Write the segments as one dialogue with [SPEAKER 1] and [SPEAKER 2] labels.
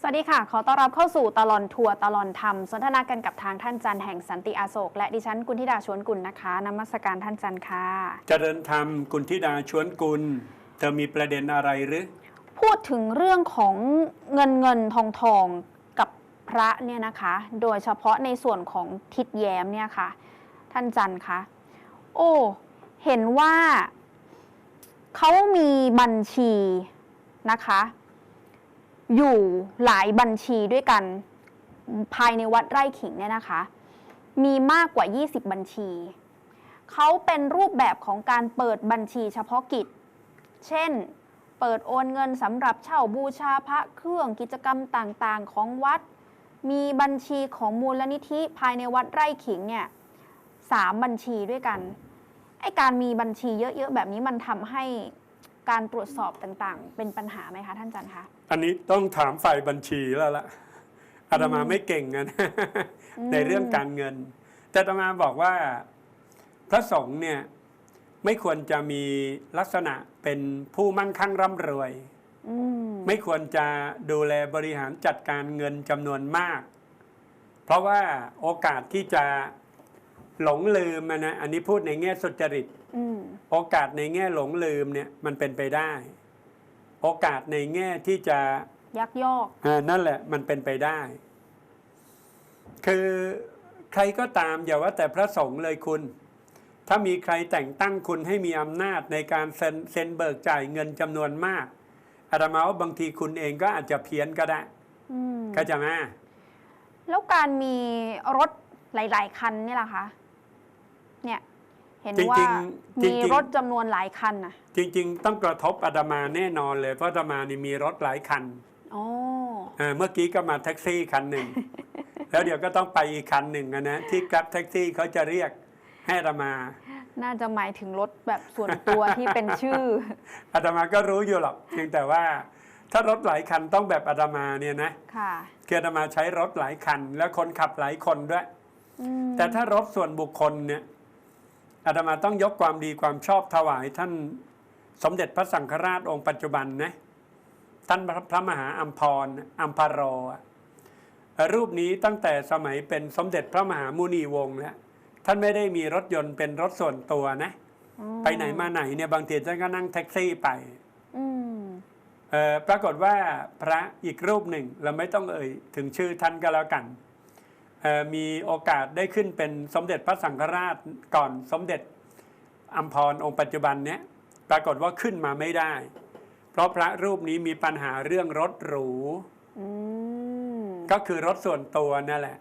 [SPEAKER 1] สวัสดีค่ะ ขอต้อนรับเข้าสู่ตลอนทัวร์ตลอนธรรม สนทนากันกับทางท่านจันทร์แห่งสันติอาโศก และดิฉันกุลธิดาชวนกุลนะคะนมัสการท่านจันทร์ค่ะ
[SPEAKER 2] เจริญธรรมกุลธิดาชวนกุล เธอมีประเด็นอะไรหรือ
[SPEAKER 1] พูดถึงเรื่องของเงินเงินทองทองกับพระเนี่ยนะคะ โดยเฉพาะในส่วนของทิศแย้มเนี่ยค่ะ ท่านจันทร์คะ โอ้ เห็นว่าเขามีบัญชีนะคะ อยู่หลายบัญชีด้วยกันภายในวัดไร่ขิงเนี่ยนะคะ มีมากกว่า 20 บัญชี เขาเป็นรูปแบบของการเปิดบัญชีเฉพาะกิจ เช่น เปิดโอนเงินสำหรับเช่าบูชาพระเครื่องกิจกรรมต่างๆ ของวัด มีบัญชีของมูลนิธิภายในวัดไร่ขิงเนี่ยสามบัญชีด้วยกัน ไอการมีบัญชีเยอะๆแบบนี้มันทำให้ การตรวจสอบต่างๆ เป็นปัญหาไหมคะท่านจันทร์คะ
[SPEAKER 2] อันนี้ต้องถามฝ่ายบัญชีแล้วล่ะอาตมาไม่เก่งนะ
[SPEAKER 1] อืม
[SPEAKER 2] ในเรื่องการเงิน แต่อาตมาบอกว่าพระสงฆ์เนี่ยไม่ควรจะมีลักษณะเป็นผู้มั่งคั่งร่ำรวย
[SPEAKER 1] อืม
[SPEAKER 2] ไม่ควรจะดูแลบริหารจัดการเงินจำนวนมาก เพราะว่าโอกาสที่จะหลงลืมอะนะอันนี้พูดในแง่สุจริต
[SPEAKER 1] อืม
[SPEAKER 2] โอกาสในแง่หลงลืมเนี่ยมันเป็นไปได้ โอกาสในแง่ที่จะ
[SPEAKER 1] ยักยอก
[SPEAKER 2] อ่านั่นแหละมันเป็นไปได้ คือใครก็ตามอย่าว่าแต่พระสงฆ์เลยคุณ ถ้ามีใครแต่งตั้งคุณให้มีอำนาจในการเซ็นเซ็นเบิกจ่ายเงินจำนวนมากอาตมาว่าบางทีคุณเองก็อาจจะเพี้ยนก็ได้
[SPEAKER 1] อืม
[SPEAKER 2] เข้าใจไหม
[SPEAKER 1] แล้วการมีรถหลาย ๆ คันเนี่ยล่ะคะเนี่ย เห็นว่ามีรถจำนวนหลายคันน่ะ
[SPEAKER 2] จริง ๆ ต้องกระทบอาตมาแน่นอนเลย เพราะอาตมานี่มีรถหลายคัน
[SPEAKER 1] อ๋อ
[SPEAKER 2] เอ่อเมื่อกี้ก็มาแท็กซี่คันหนึ่งแล้วเดี๋ยวก็ต้องไปอีกคันหนึ่งอะนะที่กราฟแท็กซี่เขาจะเรียกให้อาตมา
[SPEAKER 1] น่าจะหมายถึงรถแบบส่วนตัวที่เป็นชื่อ
[SPEAKER 2] อาตมาก็รู้อยู่หรอกเพียงแต่ว่า ถ้ารถหลายคันต้องแบบอาตมาเนี่ยนะ
[SPEAKER 1] ค่ะ
[SPEAKER 2] คืออาตมาใช้รถหลายคัน แล้วคนขับหลายคนด้วย
[SPEAKER 1] อืม
[SPEAKER 2] แต่ถ้ารถส่วนบุคคลเนี่ย อาตมาต้องยกความดีความชอบถวายท่านสมเด็จพระสังฆราชองค์ปัจจุบันนะท่านพระพระมหาอัมพรอัมพารออะรูปนี้ตั้งแต่สมัยเป็นสมเด็จพระมหามุนีวงศ์แล้วท่านไม่ได้มีรถยนต์เป็นรถส่วนตัวนะ
[SPEAKER 1] อ๋อ
[SPEAKER 2] ไปไหนมาไหนเนี่ยบางทีท่านก็นั่งแท็กซี่ไป
[SPEAKER 1] อืม
[SPEAKER 2] เอ่อปรากฏว่าพระอีกรูปหนึ่งเราไม่ต้องเอ่ยถึงชื่อท่านก็แล้วกันเอ่อ มีโอกาสได้ขึ้นเป็นสมเด็จพระสังฆราชก่อนสมเด็จอัมพรองค์ปัจจุบันเนี้ยปรากฏว่าขึ้นมาไม่ได้ เพราะพระรูปนี้มีปัญหาเรื่องรถหรู
[SPEAKER 1] อืม
[SPEAKER 2] ก็คือรถส่วนตัวนั่นแหละ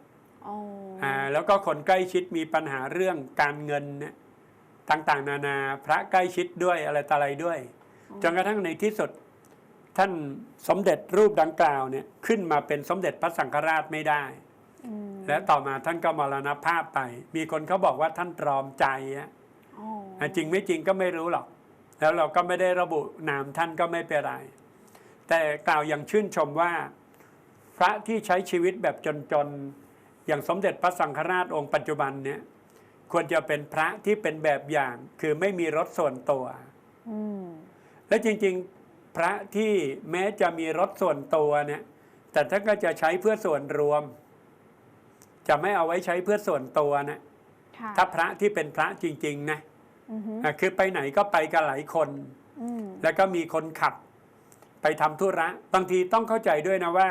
[SPEAKER 1] อ๋อ
[SPEAKER 2] อ่าแล้วก็คนใกล้ชิดมีปัญหาเรื่องการเงินเนี่ยต่างๆ นานาพระใกล้ชิดด้วยอะไรต่ออะไรด้วยจนกระทั่งในที่สุดท่านสมเด็จรูปดังกล่าวเนี่ยขึ้นมาเป็นสมเด็จพระสังฆราชไม่ได้
[SPEAKER 1] อืม
[SPEAKER 2] และต่อมาท่านก็มรณภาพไป มีคนเขาบอกว่าท่านตรอมใจอะ
[SPEAKER 1] อ๋อ
[SPEAKER 2] อะจริงไม่จริงก็ไม่รู้หรอก แล้วเราก็ไม่ได้ระบุนามท่านก็ไม่เป็นไร แต่กล่าวอย่างชื่นชมว่า พระที่ใช้ชีวิตแบบจนๆ อย่างสมเด็จพระสังฆราชองค์ปัจจุบันเนี่ยควรจะเป็นพระที่เป็นแบบอย่าง คือไม่มีรถส่วนตัว
[SPEAKER 1] อืม
[SPEAKER 2] และจริงๆพระที่แม้จะมีรถส่วนตัวเนี่ย แต่ท่านก็จะใช้เพื่อส่วนรวม จะไม่เอาไว้ใช้เพื่อส่วนตัวนะ
[SPEAKER 1] ค่ะ
[SPEAKER 2] ถ้าพระที่เป็นพระจริง ๆ นะ
[SPEAKER 1] อือฮึ
[SPEAKER 2] อะคือไปไหนก็ไปกันหลายคน
[SPEAKER 1] อืม
[SPEAKER 2] แล้วก็มีคนขับ ไปทำธุระ บางทีต้องเข้าใจด้วยนะว่า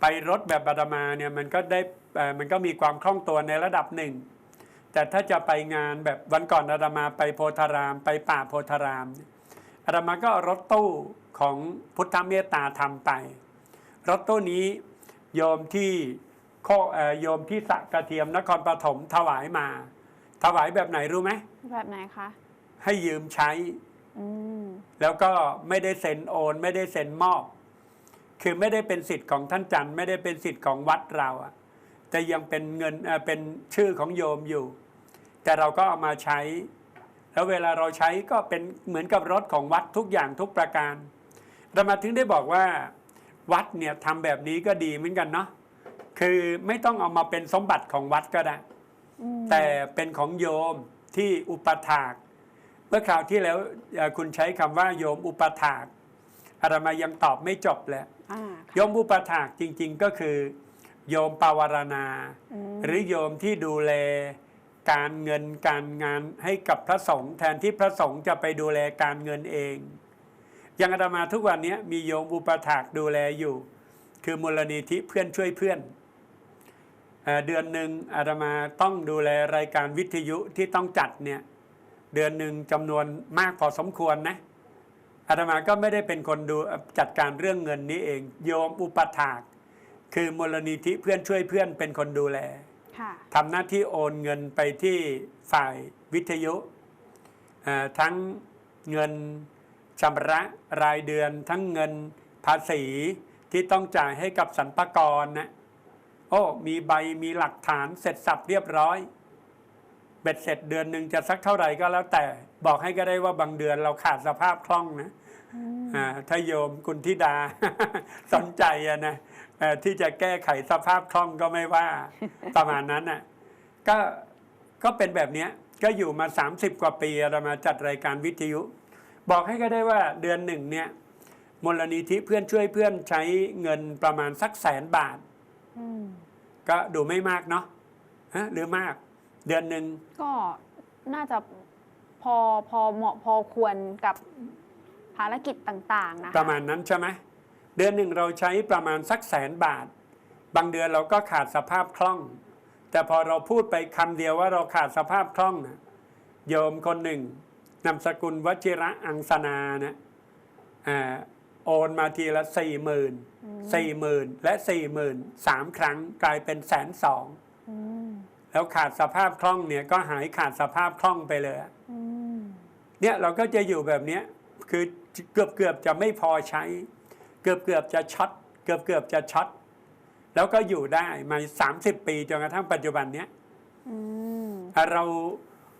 [SPEAKER 2] ไปรถแบบอาตมาเนี่ยมันก็ได้เอ่อมันก็มีความคล่องตัวในระดับหนึ่ง แต่ถ้าจะไปงานแบบวันก่อนอาตมาไปโพธาราม ไปป่าโพธารามเนี่ยอาตมาก็เอารถตู้ของพุทธเมตตาทำไป รถตู้นี้โยมที่ โคเอ่อโยมที่สระกระเทียมนครปฐมถวายมา ถวายแบบไหนรู้ไหม
[SPEAKER 1] แบบไหนคะ
[SPEAKER 2] ให้ยืมใช้
[SPEAKER 1] อืม
[SPEAKER 2] แล้วก็ไม่ได้เซ็นโอน ไม่ได้เซ็นมอบ คือไม่ได้เป็นสิทธิ์ของท่านจันทร์ไม่ได้เป็นสิทธิ์ของวัดเราอะแต่ยังเป็นเงินเอ่อเป็นชื่อของโยมอยู่ แต่เราก็เอามาใช้ แล้วเวลาเราใช้ก็เป็นเหมือนกับรถของวัดทุกอย่างทุกประการเรามาถึงได้บอกว่า วัดเนี่ยทำแบบนี้ก็ดีเหมือนกันเนาะ คือไม่ต้องเอามาเป็นสมบัติของวัดก็ได้
[SPEAKER 1] อืม
[SPEAKER 2] แต่เป็นของโยมที่อุปถาก เมื่อคราวที่แล้วเอ่อคุณใช้คำว่าโยมอุปถากอาตมายังตอบไม่จบแหละ
[SPEAKER 1] อ่า
[SPEAKER 2] โยมอุปถากจริง ๆก็คือ โยมปาวารณา
[SPEAKER 1] ม
[SPEAKER 2] หรือโยมที่ดูแลการเงินการงานให้กับพระสงฆ์แทนที่พระสงฆ์จะไปดูแลการเงินเองอย่างอาตมาทุกวันนี้มีโยมอุปถากดูแลอยู่ คือมูลนิธิเพื่อนช่วยเพื่อน เอ่อเดือนหนึ่งอาตมาต้องดูแลรายการวิทยุที่ต้องจัดเนี่ยเดือนหนึ่งจำนวนมากพอสมควรนะอาตมาก็ไม่ได้เป็นคนดูจัดการเรื่องเงินนี้เอง โยมอุปถาก คือมูลนิธิเพื่อนช่วยเพื่อนเป็นคนดูแล
[SPEAKER 1] ค่ะ
[SPEAKER 2] ทำหน้าที่โอนเงินไปที่ฝ่ายวิทยุเอ่อทั้งเงินชำระรายเดือน ทั้งเงินภาษีที่ต้องจ่ายให้กับสรรพากรนะ โอ้มีใบมีหลักฐานเสร็จสับเรียบร้อย เบ็ดเสร็จเดือนหนึ่งจะสักเท่าไหร่ก็แล้วแต่บอกให้ก็ได้ว่าบางเดือนเราขาดสภาพคล่องนะอ่าถ้าโยมคุณธิดาสนใจอะนะเอ่อที่จะแก้ไขสภาพคล่องก็ไม่ว่าประมาณนั้นน่ะก็ก็เป็นแบบเนี้ยก็อยู่มา 30 กว่าปีเรามาจัดรายการวิทยุ บอกให้ก็ได้ว่าเดือนหนึ่งเนี่ยมูลนิธิเพื่อนช่วยเพื่อนใช้เงินประมาณสักแสนบาท
[SPEAKER 1] อืม
[SPEAKER 2] ก็ดูไม่มากเนาะฮะหรือมาก เดือนหนึ่ง
[SPEAKER 1] ก็น่าจะพอพอเหมาะพอควรกับภารกิจต่างๆนะคะ
[SPEAKER 2] ประมาณนั้นใช่ไหมเดือนหนึ่งเราใช้ประมาณสักแสนบาท บางเดือนเราก็ขาดสภาพคล่อง แต่พอเราพูดไปคำเดียวว่าเราขาดสภาพคล่องนะโยมคนหนึ่งนามสกุลวชิระอังสนานะอ่าโอนมาทีละสี่หมื่น สี่หมื่นและสี่หมื่นสามครั้งกลายเป็นแสนสอง
[SPEAKER 1] อืม
[SPEAKER 2] แล้วขาดสภาพคล่องเนี่ยก็หายขาดสภาพคล่องไปเลย
[SPEAKER 1] อืม
[SPEAKER 2] เนี่ยเราก็จะอยู่แบบเนี้ยคือเกือบเกือบจะไม่พอใช้ เกือบเกือบจะช็อตเกือบเกือบจะช็อตแล้วก็อยู่ได้มา30ปีจนกระทั่งปัจจุบันเนี้ย
[SPEAKER 1] อืม
[SPEAKER 2] อะเรา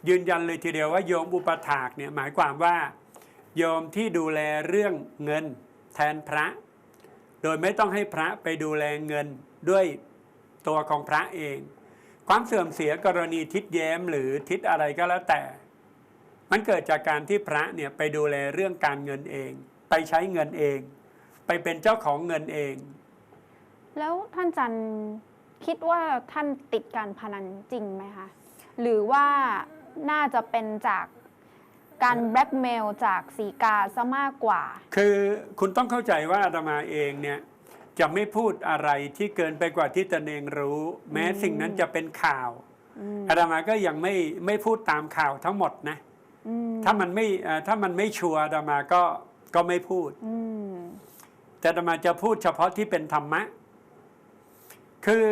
[SPEAKER 2] ยืนยันเลยทีเดียวว่าโยมอุปถากเนี่ยหมายความว่า โยมที่ดูแลเรื่องเงินแทนพระ โดยไม่ต้องให้พระไปดูแลเงินด้วยตัวของพระเอง ความเสื่อมเสียกรณีทิศแย้มหรือทิศอะไรก็แล้วแต่ มันเกิดจากการที่พระเนี่ยไปดูแลเรื่องการเงินเอง ไปใช้เงินเอง ไปเป็นเจ้าของเงินเอง
[SPEAKER 1] แล้วท่านจันคิดว่าท่านติดการพนันจริงไหมคะ หรือว่าน่าจะเป็นจาก การแบล็กเมลจากสีกาซะมากกว่า
[SPEAKER 2] คือคุณต้องเข้าใจว่าอาตมาเองเนี่ยจะไม่พูดอะไรที่เกินไปกว่าที่ตนเองรู้ แม้สิ่งนั้นจะเป็นข่าว
[SPEAKER 1] อืม
[SPEAKER 2] อาตมาก็ยังไม่ไม่พูดตามข่าวทั้งหมดนะ
[SPEAKER 1] อืม
[SPEAKER 2] ถ้ามันไม่เอ่อถ้ามันไม่ชัวร์อาตมาก็ก็ไม่พูด
[SPEAKER 1] อืม
[SPEAKER 2] แต่อาตมาจะพูดเฉพาะที่เป็นธรรมะ คือ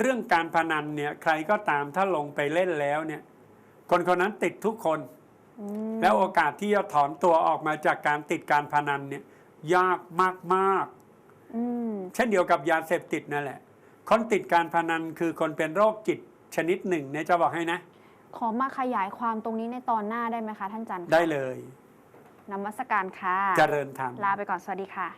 [SPEAKER 2] เรื่องการพนันเนี่ย ใครก็ตามถ้าลงไปเล่นแล้วเนี่ย คนคนนั้นติดทุกคน
[SPEAKER 1] อืม
[SPEAKER 2] แล้วโอกาสที่จะถอนตัวออกมาจากการติดการพนันเนี่ยยากมาก
[SPEAKER 1] อืม
[SPEAKER 2] ๆเช่นเดียวกับยาเสพติดนั่นแหละ คนติดการพนันคือคนเป็นโรคจิตชนิดหนึ่งเนี่ยจะบอกให้นะ
[SPEAKER 1] ขอมาขยายความตรงนี้ในตอนหน้าได้ไหมคะท่านจันทร์คะ
[SPEAKER 2] ได้เลย
[SPEAKER 1] นมัสการค่ะ
[SPEAKER 2] เจริญธรรม
[SPEAKER 1] ลาไปก่อนสวัสดีค่ะ